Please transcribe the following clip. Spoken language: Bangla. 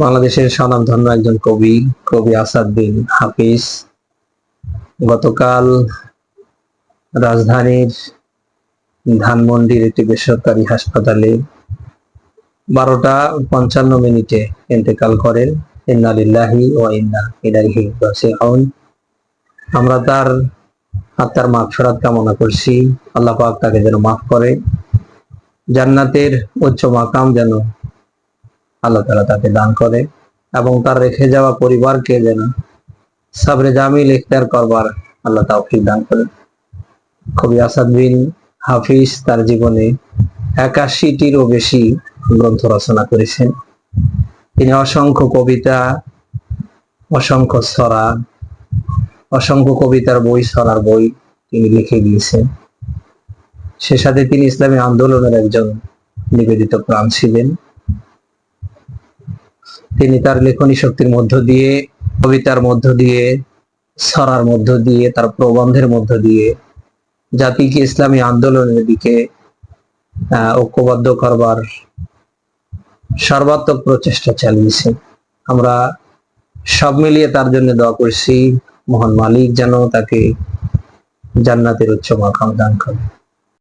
বাংলাদেশের স্বনামধন্য একজন কবি কবি আসাদ বিন হাফিজ। গতকাল রাজধানীর ধানমন্ডির একটি বেসরকারি হাসপাতালে বারোটা পঞ্চান্ন মিনিটে ইন্তেকাল করেন। ইন্না লিল্লাহি ও ইন্না আমরা তার আত্মার মাগফিরাত কামনা করছি। আল্লাহ পাক তাকে যেন মাফ করে। জান্নাতের উচ্চ মাকাম যেন আল্লাহ তালা তাকে দান করে এবং তার রেখে যাওয়া পরিবারকে যেন সাবরে জামিল ইখতিয়ার করবার আল্লাহ তাওফিক দান করে। কবি আসাদ বিন হাফিজ তার জীবনে একাশিটিরও বেশি গ্রন্থ রচনা করেছেন। তিনি অসংখ্য কবিতা, অসংখ্য সরা, অসংখ্য কবিতার বই ছড়ার বই তিনি লিখে দিয়েছেন। সে সাথে তিনি ইসলামী আন্দোলনের একজন নিবেদিত প্রাণ ছিলেন। তিনি তার লেখনী শক্তির মধ্য দিয়ে, কবিতার মধ্য দিয়ে, ছড়ার মধ্য দিয়ে, তার প্রবন্ধের মধ্য দিয়ে জাতিকে ইসলামী আন্দোলনের দিকে ঐক্যবদ্ধ করবার সর্বাত্মক প্রচেষ্টা চালিয়েছে। আমরা সব মিলিয়ে তার জন্য দোয়া করছি, মহান মালিক যেন তাকে জান্নাতের উচ্চ মাকাম দান করে।